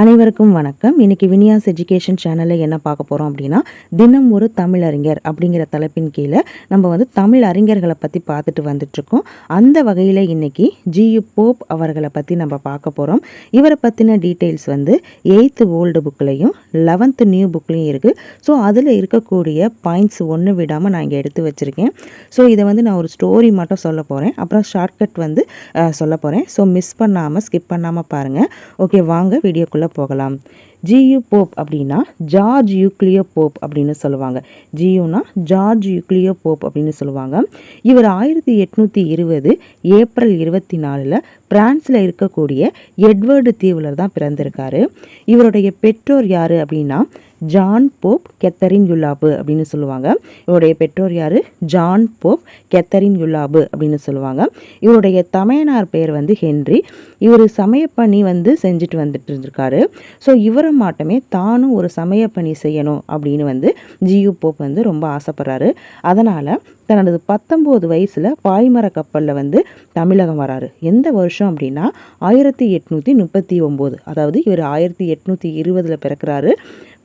அனைவருக்கும் வணக்கம். இன்னைக்கு வினியாஸ் எஜுகேஷன் சேனலில் என்ன பார்க்க போகிறோம் அப்படின்னா தினம் ஒரு தமிழறிஞர் அப்படிங்கிற தலைப்பின் கீழே நம்ம வந்து தமிழ் அறிஞர்களை பற்றி பார்த்துட்டு வந்துட்ருக்கோம் அந்த வகையில் இன்னைக்கு ஜியு போப் அவர்களை பற்றி நம்ம பார்க்க போகிறோம் இவரை பற்றின டீட்டெயில்ஸ் வந்து எயித்து ஓல்டு புக்லேயும் லெவன்த்து நியூ புக்லேயும் இருக்குது ஸோ அதில் இருக்கக்கூடிய பாயிண்ட்ஸ் ஒன்று விடாமல் நான் இங்கே எடுத்து வச்சுருக்கேன். ஸோ இதை வந்து நான் ஒரு ஸ்டோரி மட்டும் சொல்ல போகிறேன் அப்புறம் ஷார்ட்கட் வந்து சொல்ல போகிறேன் ஸோ மிஸ் பண்ணாமல் ஸ்கிப் பண்ணாமல் பாருங்கள் ஓகே வாங்க வீடியோக்குள்ளே போகலாம். ஜியு போப் அப்படின்னா ஜார்ஜ் யூக்ளியோ போப் அப்படின்னு சொல்லுவாங்க. ஜியுனா ஜார்ஜ் யூக்ளியோ போப் அப்படின்னு சொல்லுவாங்க. இவர் ஆயிரத்தி எட்நூற்றி இருபது ஏப்ரல் இருபத்தி நாலில் பிரான்ஸில் இருக்கக்கூடிய எட்வர்டு தீவில் தான் பிறந்திருக்காரு. இவருடைய பெற்றோர் யார் அப்படின்னா ஜான் போப் கெத்தரின் யுலாபு அப்படின்னு சொல்லுவாங்க. இவருடைய பெற்றோர் யார்? ஜான் போப் கெத்தரின் யுல்லாபு அப்படின்னு சொல்லுவாங்க. இவருடைய தமையனார் பேர் வந்து ஹென்றி. இவர் சமயப்பணி வந்து செஞ்சுட்டு வந்துட்டு இருந்திருக்காரு. ஸோ இவரை மாட்டமே தானும் ஒரு சமயப்பணி செய்யணும் அப்படின்னு வந்து ஜியு போப் வந்து ரொம்ப ஆசைப்படுறாரு. அதனால் தனது பத்தொம்போது வயசில் பாய்மர கப்பலில் வந்து தமிழகம் வராரு. எந்த வருஷம் அப்படின்னா ஆயிரத்தி எட்நூற்றி முப்பத்தி ஒம்பது. அதாவது இவர் ஆயிரத்தி எட்நூற்றி இருபதில் பிறக்கிறாரு.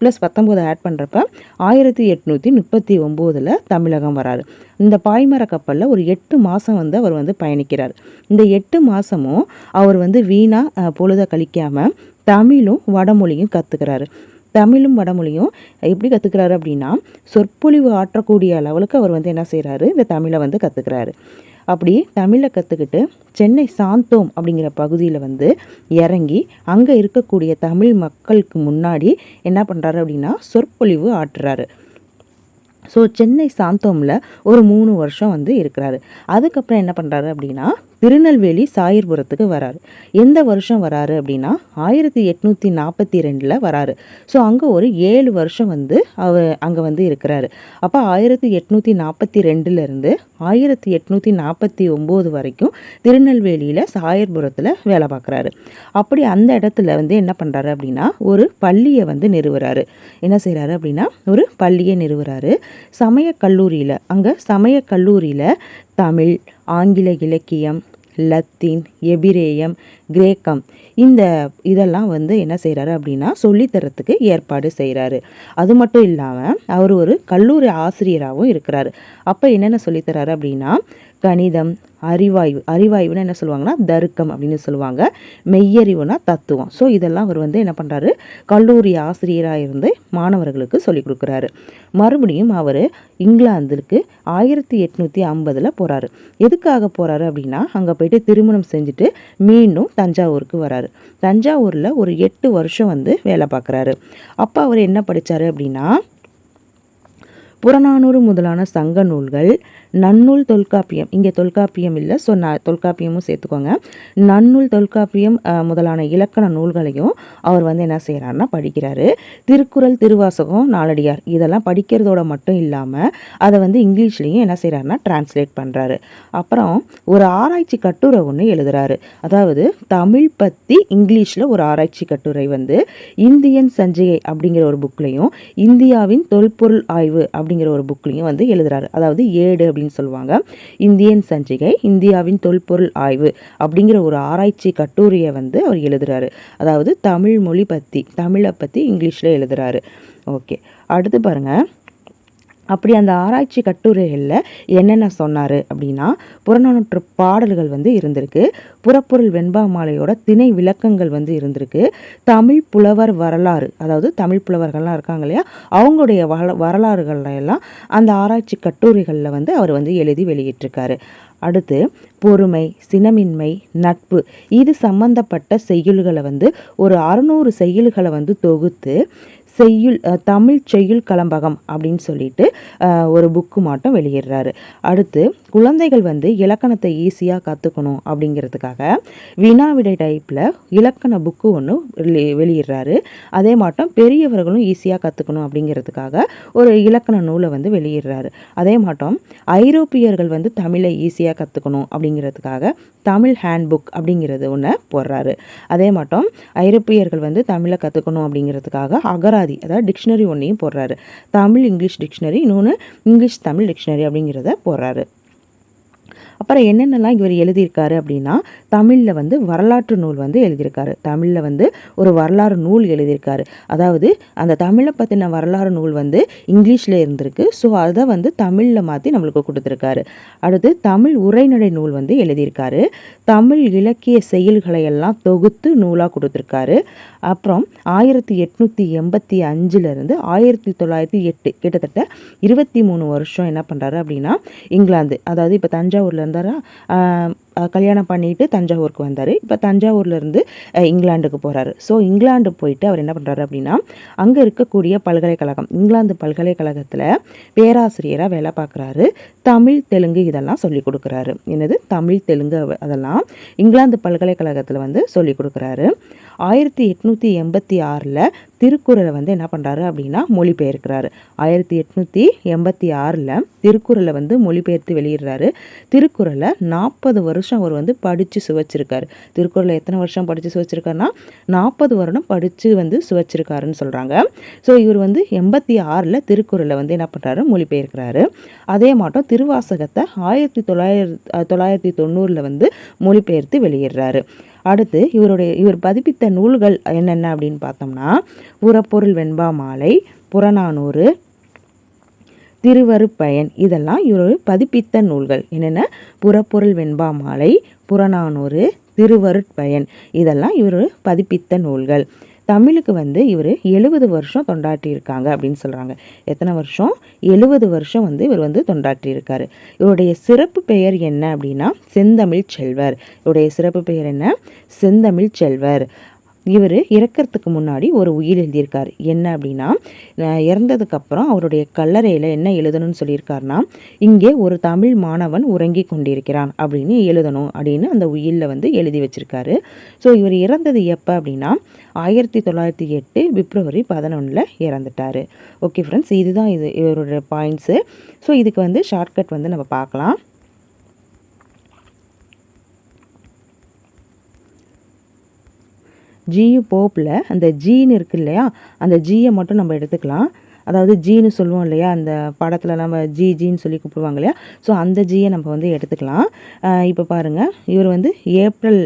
ப்ளஸ் பத்தொம்போது ஆட் பண்ணுறப்ப ஆயிரத்தி எட்நூற்றி முப்பத்தி ஒம்போதில் தமிழகம் வராரு. இந்த பாய்மர கப்பலில் ஒரு எட்டு மாதம் வந்து அவர் வந்து பயணிக்கிறார். இந்த எட்டு மாதமும் அவர் வந்து வீணாக பொழுத கழிக்காமல் தமிழும் வடமொழியும் கற்றுக்கிறாரு தமிழும் வடமொழியும் எப்படி கற்றுக்கிறாரு அப்படின்னா சொற்பொழிவு ஆற்றக்கூடிய லெவலுக்கு அவர் வந்து என்ன செய்கிறாரு இந்த தமிழை வந்து கற்றுக்கிறாரு அப்படி தமிழை கற்றுக்கிட்டு சென்னை சாந்தோம் அப்படிங்கிற பகுதியில் வந்து இறங்கி அங்கே இருக்கக்கூடிய தமிழ் மக்களுக்கு முன்னாடி என்ன பண்ணுறாரு அப்படின்னா சொற்பொழிவு ஆற்றுறாரு ஸோ சென்னை சாந்தோமில் ஒரு மூணு வருஷம் வந்து இருக்கிறாரு. அதுக்கப்புறம் என்ன பண்ணுறாரு அப்படின்னா திருநெல்வேலி சாயர்புரத்துக்கு வராரு. எந்த வருஷம் வராரு அப்படின்னா ஆயிரத்தி எட்நூற்றி நாற்பத்தி ரெண்டில் வராரு. ஸோ அங்கே ஒரு ஏழு வருஷம் வந்து அவர் அங்கே வந்து இருக்கிறாரு. அப்போ ஆயிரத்தி எட்நூற்றி நாற்பத்தி ரெண்டுலேருந்து ஆயிரத்தி எட்நூற்றி நாற்பத்தி ஒம்பது வரைக்கும் திருநெல்வேலியில் சாயர்புரத்தில் வேலை பார்க்குறாரு. அப்படி அந்த இடத்துல வந்து என்ன பண்ணுறாரு அப்படின்னா ஒரு பள்ளியை வந்து நிறுவுறாரு. என்ன செய்கிறாரு அப்படின்னா ஒரு பள்ளியை நிறுவுறாரு. சமய கல்லூரியில் அங்கே சமய கல்லூரியில் தமிழ் ஆங்கில இலக்கியம் லத்தீன் எபிரேயம் கிரேக்கம். இந்த இதெல்லாம் வந்து என்ன செய்கிறாரு அப்படின்னா சொல்லித்தரத்துக்கு ஏற்பாடு செய்கிறாரு அது மட்டும் இல்லாமல் அவர் ஒரு கல்லூரி ஆசிரியராகவும் இருக்கிறாரு. அப்போ என்னென்ன சொல்லித்தராரு அப்படின்னா கணிதம் அறிவாய்வு அறிவாய்வுன்னா என்ன சொல்லுவாங்கன்னா தருக்கம் அப்படின்னு சொல்லுவாங்க. மெய்யறிவுனா தத்துவம். ஸோ இதெல்லாம் அவர் வந்து என்ன பண்ணுறாரு கல்லூரி ஆசிரியராக இருந்து மாணவர்களுக்கு சொல்லிக் கொடுக்குறாரு. மறுபடியும் அவர் இங்கிலாந்துக்கு ஆயிரத்தி எட்நூற்றி ஐம்பதில் போகிறாரு எதுக்காக போகிறாரு அப்படின்னா அங்கே போயிட்டு திருமணம் செஞ்சுட்டு மீண்டும் தஞ்சாவூருக்கு வராரு. தஞ்சாவூரில் ஒரு எட்டு வருஷம் வந்து வேலை பார்க்குறாரு. அப்போ அவர் என்ன படித்தார் அப்படின்னா புறநானூறு முதலான சங்க நூல்கள் நன்னூல் தொல்காப்பியம். இங்கே தொல்காப்பியம் இல்லை ஸோ நான் தொல்காப்பியமும் சேர்த்துக்கோங்க. நன்னூல் தொல்காப்பியம் முதலான இலக்கண நூல்களையும் அவர் வந்து என்ன செய்கிறாருன்னா படிக்கிறாரு. திருக்குறள் திருவாசகம் நாலடியார் இதெல்லாம் படிக்கிறதோட மட்டும் இல்லாமல் அதை வந்து இங்கிலீஷ்லேயும் என்ன செய்கிறாருன்னா டிரான்ஸ்லேட் பண்ணுறாரு அப்புறம் ஒரு ஆராய்ச்சி கட்டுரை ஒன்று எழுதுகிறாரு அதாவது தமிழ் பற்றி இங்கிலீஷில் ஒரு ஆராய்ச்சி கட்டுரை வந்து இந்தியன் சஞ்சிகை அப்படிங்கிற ஒரு புக்லேயும் இந்தியாவின் தொல்பொருள் ஆய்வு அப்படி அப்படிங்கிற ஒரு புக்லேயும் வந்து எழுதுறாரு. அதாவது ஏடு அப்படின்னு சொல்லுவாங்க. இந்தியன் சஞ்சிகை இந்தியாவின் தொல்பொருள் ஆய்வு அப்படிங்கிற ஒரு ஆராய்ச்சி கட்டுரையை வந்து அவர் எழுதுறாரு. அதாவது தமிழ் மொழி பற்றி தமிழை பற்றி இங்கிலீஷில் எழுதுறாரு. ஓகே. அடுத்து பாருங்கள் அப்படி அந்த ஆராய்ச்சி கட்டுரைகளில் என்னென்ன சொன்னார் அப்படின்னா புறநானூற்று பாடல்கள் வந்து இருந்திருக்கு புறப்பொருள் வெண்பா மாலையோட திணை விளக்கங்கள் வந்து இருந்திருக்கு தமிழ் புலவர் வரலாறு அதாவது தமிழ் புலவர்கள்லாம் இருக்காங்க இல்லையா அவங்களுடைய வரலாறுகள்லாம் வரலாறுகள்ல எல்லாம் அந்த ஆராய்ச்சி கட்டுரைகளில் வந்து அவர் வந்து எழுதி வெளியிட்டிருக்காரு. அடுத்து பொறுமை சினமின்மை நட்பு. இது சம்பந்தப்பட்ட செய்யுள்களை வந்து ஒரு அறுநூறு செய்யுள்களை வந்து தொகுத்து செய்யுள் தமிழ் செய்யுள் கலம்பகம் அப்படின்னு சொல்லிட்டு ஒரு புக்கு மாட்டம் வெளியிடுறாரு. அடுத்து குழந்தைகள் வந்து இலக்கணத்தை ஈஸியாக கற்றுக்கணும் அப்படிங்கிறதுக்காக வினாவிடை டைப்பில் இலக்கண புக்கு ஒன்று வெளியிடுறாரு. அதே மாட்டம் பெரியவர்களும் ஈஸியாக கற்றுக்கணும் அப்படிங்கிறதுக்காக ஒரு இலக்கண நூலை வந்து வெளியிடுறாரு. அதே மாட்டம் ஐரோப்பியர்கள் வந்து தமிழை ஈஸியாக கற்றுக்கணும் அப்படிங்கிறதுக்காக தமிழ் ஹேண்ட் புக் அப்படிங்கிறது ஒன்று போடுறாரு. அதே மாட்டம் ஐரோப்பியர்கள் வந்து தமிழை கற்றுக்கணும் அப்படிங்கிறதுக்காக அகராதி அதாவது டிக்ஷனரி ஒன்றையும் போடுறாரு. தமிழ் இங்கிலீஷ் டிக்ஷனரி இன்னொன்று இங்கிலீஷ் தமிழ் டிக்ஷனரி அப்படிங்கிறத போடுறாரு. அப்புறம் என்னென்னலாம் இவர் எழுதியிருக்காரு அப்படின்னா தமிழில் வந்து வரலாற்று நூல் வந்து எழுதியிருக்காரு. தமிழில் வந்து ஒரு வரலாறு நூல் எழுதியிருக்காரு. அதாவது அந்த தமிழை பற்றின வரலாறு நூல் வந்து இங்கிலீஷில் இருந்திருக்கு. ஸோ அதை வந்து தமிழில் மாற்றி நம்மளுக்கு கொடுத்துருக்காரு. அடுத்து தமிழ் உரைநடை நூல் வந்து எழுதியிருக்காரு. தமிழ் இலக்கிய செயல்களை எல்லாம் தொகுத்து நூலாக கொடுத்துருக்காரு. அப்புறம் ஆயிரத்தி எட்நூற்றி எண்பத்தி அஞ்சுலேருந்து ஆயிரத்தி தொள்ளாயிரத்தி எட்டு கிட்டத்தட்ட இருபத்தி மூணு வருஷம் என்ன பண்ணுறாரு அப்படின்னா இங்கிலாந்து. அதாவது இப்போ தஞ்சாவூரில் இருந்தாரா? கல்யாணம் பண்ணிட்டு தஞ்சாவூருக்கு வந்தார். இப்போ தஞ்சாவூர்லேருந்து இங்கிலாந்துக்கு போகிறாரு ஸோ இங்கிலாந்து போயிட்டு அவர் என்ன பண்ணுறாரு அப்படின்னா அங்கே இருக்கக்கூடிய பல்கலைக்கழகம் இங்கிலாந்து பல்கலைக்கழகத்தில் பேராசிரியராக வேலை பார்க்குறாரு தமிழ் தெலுங்கு இதெல்லாம் சொல்லி கொடுக்குறாரு. என்னது? தமிழ் தெலுங்கு அதெல்லாம் இங்கிலாந்து பல்கலைக்கழகத்தில் வந்து சொல்லி கொடுக்குறாரு. ஆயிரத்தி எட்நூற்றி எண்பத்தி ஆறில் திருக்குறளை வந்து என்ன பண்ணுறாரு அப்படின்னா மொழிபெயர்க்கிறாரு. ஆயிரத்தி எட்நூற்றி எண்பத்தி ஆறில் திருக்குறளை வந்து மொழிபெயர்த்து வெளியிடுறாரு. திருக்குறளை நாற்பது வருஷம் அவர் வந்து படித்து சுவைச்சிருக்காரு. திருக்குறளை எத்தனை வருஷம் படித்து சுவைச்சிருக்காருன்னா நாற்பது வருடம் படித்து வந்து சுவைச்சிருக்காருன்னு சொல்கிறாங்க ஸோ இவர் வந்து எண்பத்தி ஆறில் திருக்குறளை வந்து என்ன பண்ணுறாரு மொழிபெயர்க்கிறாரு. அதே மாட்டம் திருவாசகத்தை ஆயிரத்தி தொள்ளாயிரத்தி தொள்ளாயிரத்தி தொண்ணூறில் வந்து மொழிபெயர்த்து வெளியிடுறாரு. அடுத்து இவருடைய இவர் பதிப்பித்த நூல்கள் என்னென்ன அப்படின்னு பார்த்தோம்னா புறப்பொருள் வெண்பா மாலை புறநானூறு திருவருப்பயன் இதெல்லாம் இவர் பதிப்பித்த நூல்கள். என்னென்ன? புறப்பொருள் வெண்பா மாலை புறநானூறு திருவருட்பயன் இதெல்லாம் இவர் பதிப்பித்த நூல்கள். தமிழுக்கு வந்து இவர் எழுபது வருஷம் தொண்டாற்றியிருக்காங்க அப்படின்னு சொல்கிறாங்க எத்தனை வருஷம்? எழுபது வருஷம் வந்து இவர் வந்து தொண்டாற்றியிருக்காரு. இவருடைய சிறப்பு பெயர் என்ன அப்படின்னா செந்தமிழ் செல்வர். இவருடைய சிறப்பு பெயர் என்ன? செந்தமிழ் செல்வர். இவர் இறக்கிறதுக்கு முன்னாடி ஒரு உயிர் எழுதியிருக்கார். என்ன அப்படின்னா இறந்ததுக்கப்புறம் அவருடைய கல்லறையில் என்ன எழுதணும்னு சொல்லியிருக்காருனா இங்கே ஒரு தமிழ் மாணவன் உறங்கி கொண்டிருக்கிறான் அப்படின்னு எழுதணும் அப்படின்னு அந்த உயிரில் வந்து எழுதி வச்சுருக்காரு. ஸோ இவர் இறந்தது எப்போ அப்படின்னா ஆயிரத்தி தொள்ளாயிரத்தி எட்டு பிப்ரவரி பதினொன்றில் இறந்துட்டார். ஓகே ஃப்ரெண்ட்ஸ் இதுதான் இது இவரோட பாயிண்ட்ஸு ஸோ இதுக்கு வந்து ஷார்ட்கட் வந்து நம்ம பார்க்கலாம். ஜியு போப்பில் அந்த ஜீன் இருக்கு இல்லையா அந்த ஜியை மட்டும் நம்ம எடுத்துக்கலாம். அதாவது ஜீன்னு சொல்லுவோம் இல்லையா? அந்த படத்தில் நம்ம ஜி ஜின்னு சொல்லி கூப்பிடுவாங்க இல்லையா? ஸோ அந்த ஜியை நம்ம வந்து எடுத்துக்கலாம். இப்போ பாருங்கள் இவர் வந்து ஏப்ரல்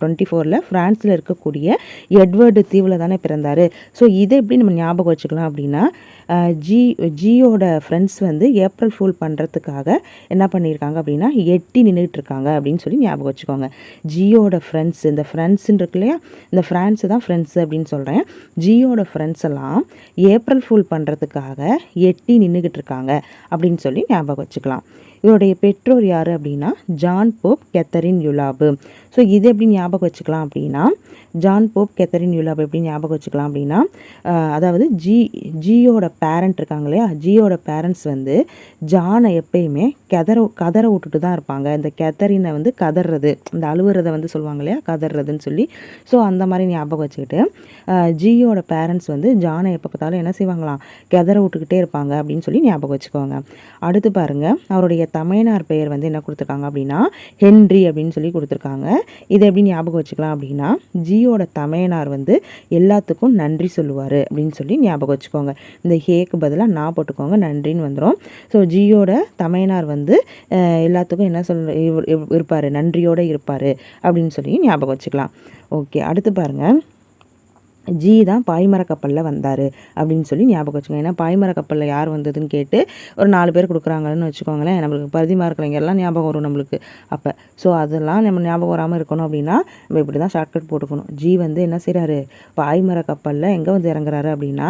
டுவெண்ட்டி ஃபோரில் ஃப்ரான்ஸில் இருக்கக்கூடிய எட்வர்டு தீவில் தானே பிறந்தார். ஸோ இதை எப்படி நம்ம ஞாபகம் வச்சுக்கலாம் அப்படின்னா ஜி ஜியோட ஃப்ரெண்ட்ஸ் வந்து ஏப்ரல் ஃபுல் பண்ணுறதுக்காக என்ன பண்ணியிருக்காங்க அப்படின்னா எட்டி நின்றுட்டு இருக்காங்க அப்படின்னு சொல்லி ஞாபகம் வச்சுக்கோங்க. ஜியோட ஃப்ரெண்ட்ஸ் இந்த ஃப்ரெண்ட்ஸுன்னு இருக்கு இல்லையா? இந்த ஃப்ரான்ஸு தான் ஃப்ரெண்ட்ஸ் அப்படின்னு சொல்கிறேன் ஜியோட ஃப்ரெண்ட்ஸ் எல்லாம் ஏப்ரல் ஃபுல் பண்ணுறதுக்காக எட்டி நின்றுக்கிட்டு இருக்காங்க அப்படின்னு சொல்லி ஞாபகம் வச்சுக்கலாம். இவருடைய பெற்றோர் யார் அப்படின்னா ஜான் போப் கெத்தரின் யுலாபு. ஸோ இது எப்படி ஞாபகம் வச்சுக்கலாம் அப்படின்னா ஜான் போப் கெத்தரின் யுலாப் எப்படி ஞாபகம் வச்சுக்கலாம் அப்படின்னா அதாவது ஜி ஜியோட பேரண்ட் இருக்காங்க இல்லையா? ஜியோட பேரண்ட்ஸ் வந்து ஜானை எப்பயுமே கெதற கதற விட்டுட்டு தான் இருப்பாங்க. இந்த கெத்தரினை வந்து கதறது இந்த அழுவுறதை வந்து சொல்லுவாங்க இல்லையா? கதறதுன்னு சொல்லி. ஸோ அந்த மாதிரி ஞாபகம் வச்சுக்கிட்டு ஜியோட பேரண்ட்ஸ் வந்து ஜானை எப்போ பார்த்தாலும் என்ன செய்வாங்களாம்? கெதற விட்டுக்கிட்டே இருப்பாங்க அப்படின்னு சொல்லி ஞாபகம் வச்சுக்கோங்க. அடுத்து பாருங்கள் அவருடைய தமையனார் பெயர் வந்து என்ன கொடுத்துருக்காங்க அப்படின்னா ஹென்றி அப்படின்னு சொல்லி கொடுத்துருக்காங்க. இதை எப்படி ஞாபகம் வச்சுக்கலாம் அப்படின்னா ஜியோட தமையனார் வந்து எல்லாத்துக்கும் நன்றி சொல்லுவார் அப்படின்னு சொல்லி ஞாபகம் வச்சுக்கோங்க. இந்த ஹேக்கு பதிலாக நான் போட்டுக்கோங்க நன்றின்னு வந்துடும் ஸோ ஜியோட தமையனார் வந்து எல்லாத்துக்கும் என்ன சொல் இருப்பார் நன்றியோடு இருப்பார் அப்படின்னு சொல்லி ஞாபகம் வச்சுக்கலாம். ஓகே அடுத்து பாருங்கள் ஜி தான் பாய்மர கப்பலில் வந்தார் அப்படின்னு சொல்லி ஞாபகம் வச்சுக்கோங்க. ஏன்னா பாய்மர கப்பலில் யார் வந்ததுன்னு கேட்டு ஒரு நாலு பேர் கொடுக்குறாங்கன்னு வச்சுக்கோங்களேன். நம்மளுக்கு பரிதிமா இருக்கிறவங்கெல்லாம் ஞாபகம் வரும் நம்மளுக்கு. அப்போ ஸோ அதெல்லாம் நம்ம ஞாபகம் வராமல் இருக்கணும் அப்படின்னா நம்ம இப்படி தான் ஷார்ட்கட் போட்டுக்கணும். ஜி வந்து என்ன செய்கிறாரு பாய்மர கப்பலில் எங்கே வந்து இறங்குறாரு அப்படின்னா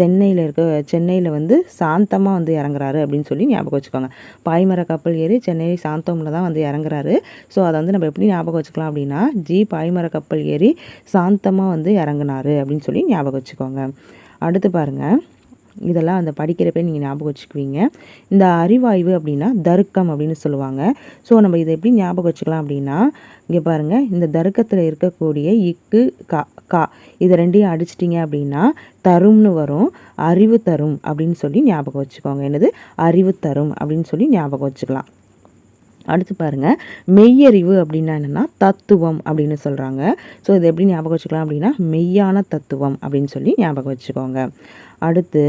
சென்னையில் இருக்க சென்னையில் வந்து சாந்தமாக வந்து இறங்குறாரு அப்படின்னு சொல்லி ஞாபகம் வச்சுக்கோங்க. பாய்மர கப்பல் ஏறி சென்னை சாந்தமில் தான் வந்து இறங்குறாரு. ஸோ அதை வந்து நம்ம எப்படி ஞாபகம் வச்சுக்கலாம் அப்படின்னா ஜி பாய்மர கப்பல் ஏறி சாந்தமாக வந்து இறங்குனாரு. அப்படின்னு சொல்லி ஞாபகம் வச்சுக்கோங்க. அடுத்து பாருங்கள் இதெல்லாம் அந்த படிக்கிறப்ப நீங்கள் ஞாபகம் வச்சுக்குவீங்க. இந்த அறிவாய்வு அப்படின்னா தருக்கம் அப்படின்னு சொல்லுவாங்க. ஸோ நம்ம இதை எப்படி ஞாபகம் வச்சுக்கலாம் அப்படின்னா இங்கே பாருங்கள் இந்த தருக்கத்தில் இருக்கக்கூடிய இக்கு கா கா இதை ரெண்டையும் அடிச்சிட்டிங்க அப்படின்னா தரும்னு வரும். அறிவு தரும் அப்படின்னு சொல்லி ஞாபகம் வச்சுக்கோங்க. என்னது? அறிவு தரும் அப்படின்னு சொல்லி ஞாபகம் வச்சுக்கலாம். அடுத்து பாருங்கள் மெய்யறிவு அப்படின்னா என்னென்னா தத்துவம் அப்படின்னு சொல்கிறாங்க ஸோ இதை எப்படி ஞாபகம் வச்சுக்கலாம் அப்படின்னா மெய்யான தத்துவம் அப்படின்னு சொல்லி ஞாபகம் வச்சுக்கோங்க. அடுத்து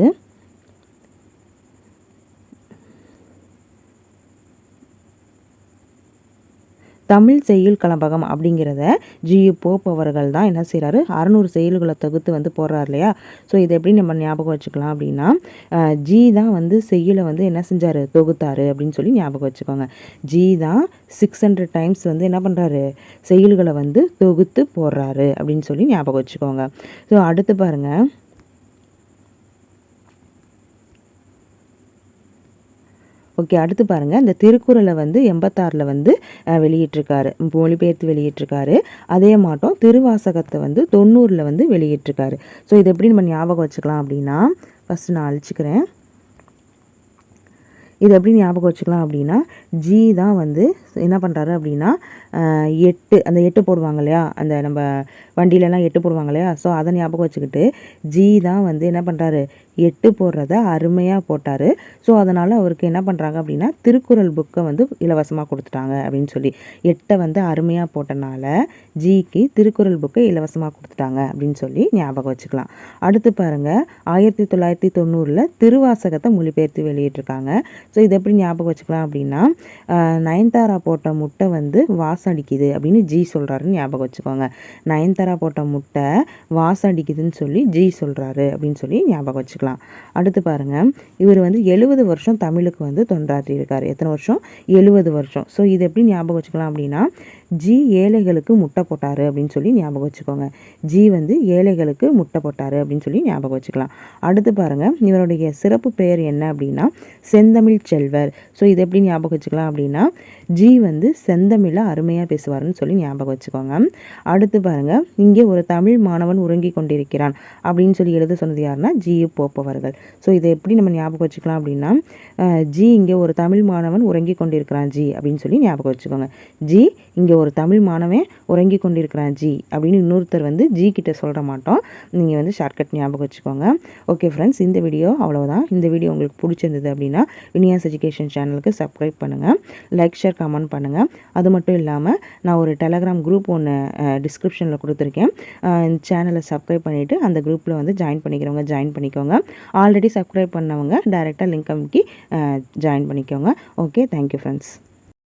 தமிழ் செய்யுள் கலம்பகம் அப்படிங்கிறத ஜியு போப் அவர்கள் தான் என்ன செய்கிறாரு அறநூறு செயல்களை தொகுத்து வந்து போடுறார் இல்லையா? ஸோ இதை எப்படி நம்ம ஞாபகம் வச்சுக்கலாம் அப்படின்னா ஜி தான் வந்து செய்யுளை வந்து என்ன செஞ்சார்? தொகுத்தாரு அப்படின்னு சொல்லி ஞாபகம் வச்சுக்கோங்க. ஜி தான் சிக்ஸ் ஹண்ட்ரட் டைம்ஸ் வந்து என்ன பண்ணுறாரு செயல்களை வந்து தொகுத்து போடுறாரு அப்படின்னு சொல்லி ஞாபகம் வச்சுக்கோங்க. ஸோ அடுத்து பாருங்கள் ஓகே அடுத்து பாருங்கள் இந்த திருக்குறளை வந்து எண்பத்தாறில் வந்து வெளியிட்டிருக்காரு. மொழிபெயர்த்து வெளியிட்டிருக்காரு. அதே மாட்டோம் திருவாசகத்தை வந்து தொண்ணூறில் வந்து வெளியிட்டிருக்காரு. ஸோ இதை எப்படி நம்ம ஞாபகம் வச்சுக்கலாம் அப்படின்னா ஃபஸ்ட்டு நான் அழிச்சிக்கிறேன். இது எப்படி ஞாபகம் வச்சுக்கலாம் அப்படின்னா ஜி தான் வந்து என்ன பண்ணுறாரு அப்படின்னா எட்டு அந்த எட்டு போடுவாங்க இல்லையா? அந்த நம்ம வண்டியிலலாம் எட்டு போடுவாங்க இல்லையா? ஸோ அதை ஞாபகம் வச்சுக்கிட்டு ஜி தான் வந்து என்ன பண்ணுறாரு எட்டு போடுறத அருமையாக போட்டார். ஸோ அதனால் அவருக்கு என்ன பண்ணுறாங்க அப்படின்னா திருக்குறள் புக்கை வந்து இலவசமாக கொடுத்துட்டாங்க அப்படின்னு சொல்லி. எட்டை வந்து அருமையாக போட்டனால ஜிக்கு திருக்குறள் புக்கை இலவசமாக கொடுத்துட்டாங்க அப்படின்னு சொல்லி ஞாபகம் வச்சுக்கலாம். அடுத்து பாருங்கள் ஆயிரத்தி தொள்ளாயிரத்தி தொண்ணூறில் திருவாசகத்தை மொழிபெயர்த்து வெளியிட்டிருக்காங்க. ஸோ இதை எப்படி ஞாபகம் வச்சுக்கலாம் அப்படின்னா நயன்தாரா போட்ட முட்டை வந்து வாசம் அடிக்குது அப்படின்னு ஜி சொல்கிறாருன்னு ஞாபகம் வச்சுக்கோங்க. நயன்தாரா போட்ட முட்டை வாசம் அடிக்குதுன்னு சொல்லி ஜி சொல்கிறாரு அப்படின்னு சொல்லி ஞாபகம் வச்சுக்கலாம். அடுத்து பாருங்கள் இவர் வந்து எழுபது வருஷம் தமிழுக்கு வந்து தொண்டாற்றியிருக்கார் எத்தனை வருஷம்? எழுபது வருஷம். ஸோ இது எப்படி ஞாபகம் வச்சுக்கலாம் அப்படின்னா ஜி ஏழைகளுக்கு முட்டை போட்டார் அப்படின்னு சொல்லி ஞாபகம் வச்சுக்கோங்க. ஜி வந்து ஏழைகளுக்கு முட்டை போட்டார் அப்படின்னு சொல்லி ஞாபகம் வச்சுக்கலாம். அடுத்து பாருங்கள் இவருடைய சிறப்பு பெயர் என்ன அப்படின்னா செந்தமிழ் செல்வர். ஸோ இது எப்படி ஞாபகம் வச்சுக்கலாம் அப்படின்னா ஜி வந்து செந்தமிழை அருமையாக பேசுவார்னு சொல்லி ஞாபகம் வச்சுக்கோங்க. அடுத்து பாருங்கள் இங்கே ஒரு தமிழ் மாணவன் உறங்கி கொண்டிருக்கிறான் அப்படின்னு சொல்லி எழுத சொன்னது யாருன்னா ஜி போப்பவர்கள். ஸோ இதை எப்படி நம்ம ஞாபகம் வச்சுக்கலாம் அப்படின்னா ஜி இங்கே ஒரு தமிழ் மாணவன் உறங்கி கொண்டிருக்கிறான் ஜி அப்படின்னு சொல்லி ஞாபகம் வச்சுக்கோங்க. ஜி இங்கே இங்கே ஒரு தமிழ் மாணவன் உறங்கி கொண்டிருக்கிறான் ஜி அப்படின்னு இன்னொருத்தர் வந்து ஜி கிட்ட சொல்கிற மாட்டோம். நீங்கள் வந்து ஷார்ட்கட் ஞாபகம் வச்சுக்கோங்க. ஓகே ஃப்ரெண்ட்ஸ் இந்த வீடியோ அவ்வளோதான் இந்த வீடியோ உங்களுக்கு பிடிச்சிருந்தது அப்படின்னா வினியாஸ் எஜுகேஷன் சேனலுக்கு சப்ஸ்கிரைப் பண்ணுங்கள் லைக் ஷேர் கமெண்ட் பண்ணுங்கள் அது மட்டும் இல்லாமல் நான் ஒரு டெலகிராம் குரூப் ஒன்று டிஸ்கிரிப்ஷனில் கொடுத்துருக்கேன். இந்த சேனலை சப்ஸ்கிரைப் பண்ணிவிட்டு அந்த குரூப்பில் வந்து ஜாயின் பண்ணிக்கிறவங்க ஜாயின் பண்ணிக்கோங்க. ஆல்ரெடி சப்ஸ்கிரைப் பண்ணவங்க டேரெக்டாக லிங்க் அமுக்கி ஜாயின் பண்ணிக்கோங்க. Okay thank you friends